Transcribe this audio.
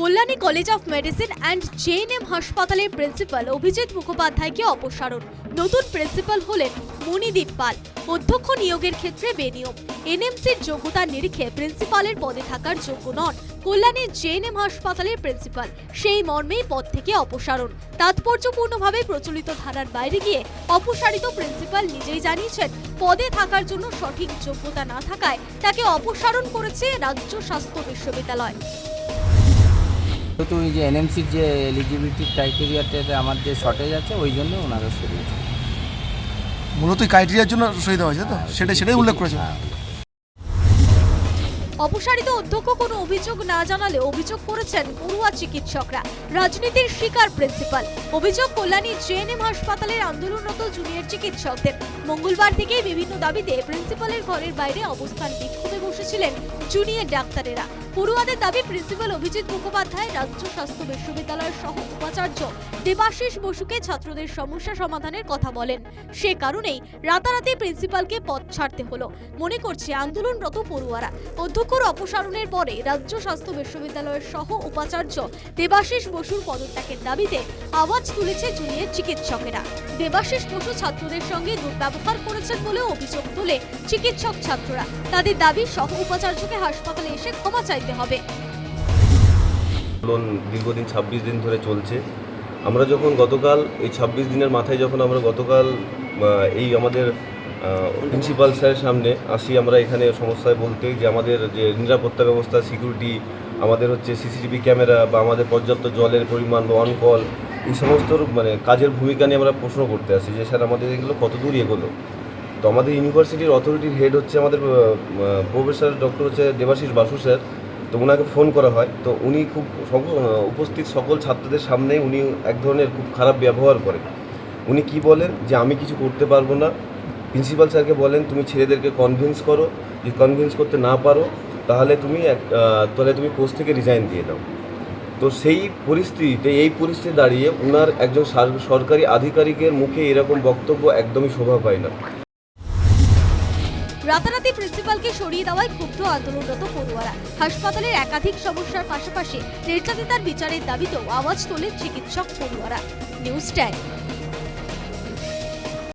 Kalyani college of medicine and JNM হাসপাতালের principal Abhijit মুখোপাধ্যায়কে অপসারণ। নতুন প্রিন্সিপাল হলেন মণিদীপ পাল। অধ্যক্ষ নিয়োগের ক্ষেত্রে বেনিয়ম। এনএমসির যোগ্যতার নিরিখে প্রিন্সিপালের পদে থাকার যোগ্য নন। কল্যাণীর জেএনএম হাসপাতালের প্রিন্সিপাল। সেই মর্মেই পদ থেকে অপসারণ। তাৎপর্যপূর্ণভাবে প্রচলিত ধারার বাইরে গিয়ে অপসারিত প্রিন্সিপাল নিজেই জানিয়েছেন, পদে থাকার জন্য সঠিক যোগ্যতা না থাকায় তাকে অপসারণ করেছে রাজ্য স্বাস্থ্য বিশ্ববিদ্যালয়। যেহেতু ওই যে এনএমসির যে এলিজিবিলিটি ক্রাইটেরিয়াতে আমার যে শর্টেজ আছে ওই জন্য ওনারা সরিয়েছে মূলত ক্রাইটেরিয়ার জন্য সই দেওয়া হয়েছে তো? সেটা সেটাই উল্লেখ করেছে হ্যাঁ। অপসারিত অধ্যক্ষ কোনো অভিযোগ না জানালে অভিযোগ করেছেন পড়ুয়া চিকিৎসকরা। রাজনীতির শিকার প্রিন্সিপাল অভিযোগ কল্যাণী জেএনএম হাসপাতালের আন্দোলনরত জুনিয়র চিকিৎসকদের। মঙ্গলবার থেকেই বিভিন্ন দাবিতে প্রিন্সিপালের ঘরের বাইরে অবস্থান বিক্ষোভে বসেছিলেন জুনিয়র ডাক্তারেরা। পড়ুয়াদের দাবি, প্রিন্সিপাল অভিজিৎ মুখোপাধ্যায় রাজ্য স্বাস্থ্য বিশ্ববিদ্যালয়ের সহ উপাচার্য দেবাশিস বসুকে ছাত্রদের সমস্যা সমাধানের কথা বলেন। সে কারণেই রাতারাতি প্রিন্সিপালকে পদ ছাড়তে হলো। মনে করছে আন্দোলনরত পড়ুয়ারা। অধ্যক্ষর অপসারণের পরে রাজ্য স্বাস্থ্য বিশ্ববিদ্যালয়ের সহ উপাচার্য দেবাশিস বসুর পদত্যাগের দাবিতে আওয়াজ তুলেছে জুনিয়র চিকিৎসকেরা। দেবাশিস বসু ছাত্রদের সঙ্গে দুর্ব্যবহার করেছেন বলে অভিযোগ তুলে চিকিৎসক ছাত্ররা। তাদের দাবি, সহ উপাচার্যকে হাসপাতালে এসে ক্ষমা চাইতে হবে। আন্দোলন দীর্ঘদিন ছাব্বিশ দিন ধরে চলছে। আমরা যখন গতকাল এই ছাব্বিশ দিনের মাথায় যখন আমরা গতকাল এই আমাদের প্রিন্সিপাল স্যারের সামনে আসি, আমরা এখানে সমস্যায় বলতে যে আমাদের যে নিরাপত্তা ব্যবস্থা সিকিউরিটি আমাদের হচ্ছে সিসিটিভি ক্যামেরা বা আমাদের পর্যাপ্ত জলের পরিমাণ বা অন কল এই সমস্ত মানে কাজের ভূমিকা নিয়ে আমরা প্রশ্ন করতে আসি যে, স্যার, আমাদের এগুলো কত দূর এগোলো? তো আমাদের ইউনিভার্সিটির অথরিটির হেড হচ্ছে আমাদের প্রফেসর ডক্টর হচ্ছে দেবাশিস বাসু স্যার। তো ওনাকে ফোন করা হয়। তো উনি খুব উপস্থিত সকল ছাত্রদের সামনে উনি এক ধরনের খুব খারাপ ব্যবহার করেন। উনি কি বলেন? যে আমি কিছু করতে পারব না। প্রিন্সিপাল স্যারকে বলেন, তুমি ছেলেদেরকে কনভিন্স করো। যদি কনভিন্স করতে না পারো, তাহলে তুমি এক- তাহলে তুমি পোস্ট থেকে রিজাইন দিয়ে দাও। তো সেই পরিস্থিতিতে, এই পরিস্থিতি দাঁড়িয়ে ওনার একজন সরকারি আধিকারিকের মুখে এরকম বক্তব্য একদমই শোভা পায় না। রাতারাতি প্রিন্সিপালকে সরিয়ে দেওয়ায় ক্ষুব্ধ আন্দোলনরত পড়ুয়ারা। হাসপাতালের একাধিক সমস্যার পাশাপাশি নির্যাতিতার বিচারের দাবিতেও আওয়াজ তোলে চিকিৎসক পড়ুয়ারা। News time